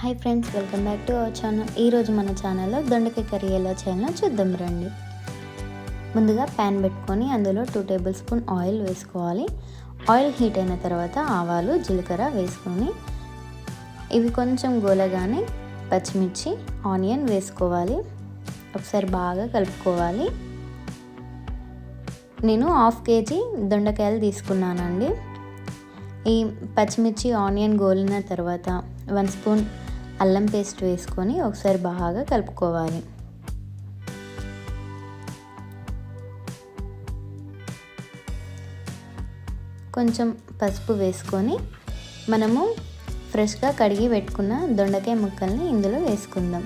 Hi friends welcome back to our channel. ఈరోజు మన ఛానల్లో దొండకాయ కర్రీ ఎలా చేయాలో చూద్దాం రండి. ముందుగా ప్యాన్ పెట్టుకొని అందులో టూ టేబుల్ స్పూన్ ఆయిల్ వేసుకోవాలి. ఆయిల్ హీట్ అయిన తర్వాత ఆవాలు జీలకర్ర వేసుకొని ఇవి కొంచెం గోలగానే పచ్చిమిర్చి ఆనియన్ వేసుకోవాలి. ఒకసారి బాగా కలుపుకోవాలి. నేను హాఫ్ కేజీ దొండకాయలు తీసుకున్నానండి. ఈ పచ్చిమిర్చి ఆనియన్ గోలిన తర్వాత వన్ స్పూన్ అల్లం పేస్ట్ వేసుకొని ఒకసారి బాగా కలుపుకోవాలి. కొంచెం పసుపు వేసుకొని మనము ఫ్రెష్గా కడిగి పెట్టుకున్న దొండకాయ ముక్కల్ని ఇందులో వేసుకుందాం.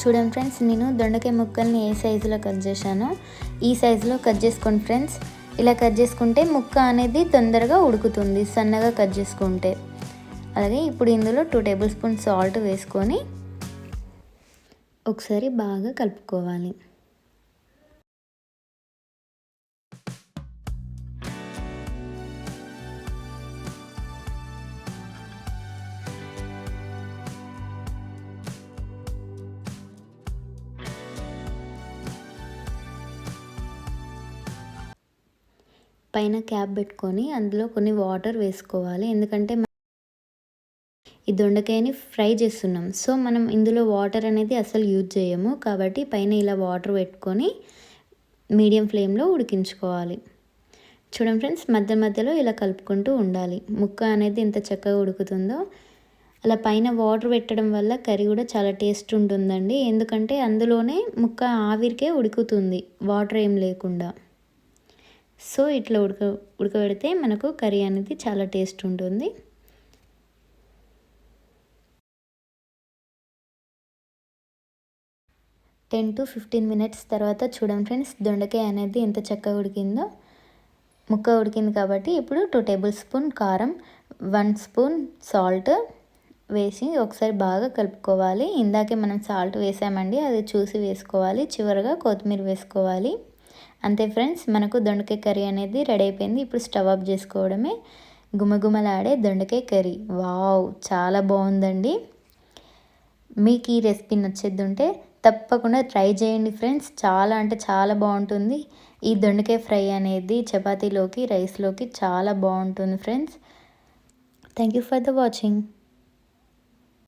చూడండి ఫ్రెండ్స్ నేను దొండకాయ ముక్కల్ని ఏ సైజులో కట్ చేశానో ఈ సైజులో కట్ చేసుకోండి ఫ్రెండ్స్. ఇలా కట్ చేసుకుంటే ముక్క అనేది తొందరగా ఉడుకుతుంది సన్నగా కట్ చేసుకుంటే. అలాగే ఇప్పుడు ఇందులో టూ టేబుల్ స్పూన్ సాల్ట్ వేసుకొని ఒకసారి బాగా కలుపుకోవాలి. పైన క్యాప్ పెట్టుకొని అందులో కొన్ని వాటర్ వేసుకోవాలి. ఎందుకంటే ఈ దొండకాయని ఫ్రై చేస్తున్నాం. సో మనం ఇందులో వాటర్ అనేది అసలు యూజ్ చేయము. కాబట్టి పైన ఇలా వాటర్ పెట్టుకొని మీడియం ఫ్లేమ్లో ఉడికించుకోవాలి. చూడండి ఫ్రెండ్స్ మధ్య మధ్యలో ఇలా కలుపుకుంటూ ఉండాలి. ముక్క అనేది ఎంత చక్కగా ఉడుకుతుందో. అలా పైన వాటర్ పెట్టడం వల్ల కర్రీ కూడా చాలా టేస్ట్ ఉంటుందండి. ఎందుకంటే అందులోనే ముక్క ఆవిరికే ఉడుకుతుంది. వాటర్ ఏం లేకుండా. సో ఇట్లా ఉడక ఉడకబెడితే మనకు కర్రీ అనేది చాలా టేస్ట్ ఉంటుంది. టెన్ టు ఫిఫ్టీన్ మినిట్స్ తర్వాత చూడండి ఫ్రెండ్స్ దొండకాయ అనేది ఎంత చక్కగా ఉడికిందో. ముక్క ఉడికింది కాబట్టి ఇప్పుడు టూ టేబుల్ స్పూన్ కారం వన్ స్పూన్ సాల్ట్ వేసి ఒకసారి బాగా కలుపుకోవాలి. ఇందాకే మనం సాల్ట్ వేసామండి అది చూసి వేసుకోవాలి. చివరిగా కొత్తిమీర వేసుకోవాలి. అంతే ఫ్రెండ్స్ మనకు దొండకాయ కర్రీ అనేది రెడీ అయిపోయింది. ఇప్పుడు స్టవ్ ఆఫ్ చేసుకోవడమే. గుమగుమలాడే దొండకాయ కర్రీ. వావ్ చాలా బాగుందండి. మీకు ఈ రెసిపీ నచ్చేది ఉంటే తప్పకుండా ట్రై చేయండి ఫ్రెండ్స్. చాలా అంటే చాలా బాగుంటుంది. ఈ దొండకాయ ఫ్రై అనేది చపాతీలోకి రైస్లోకి చాలా బాగుంటుంది friends. Thank you for the watching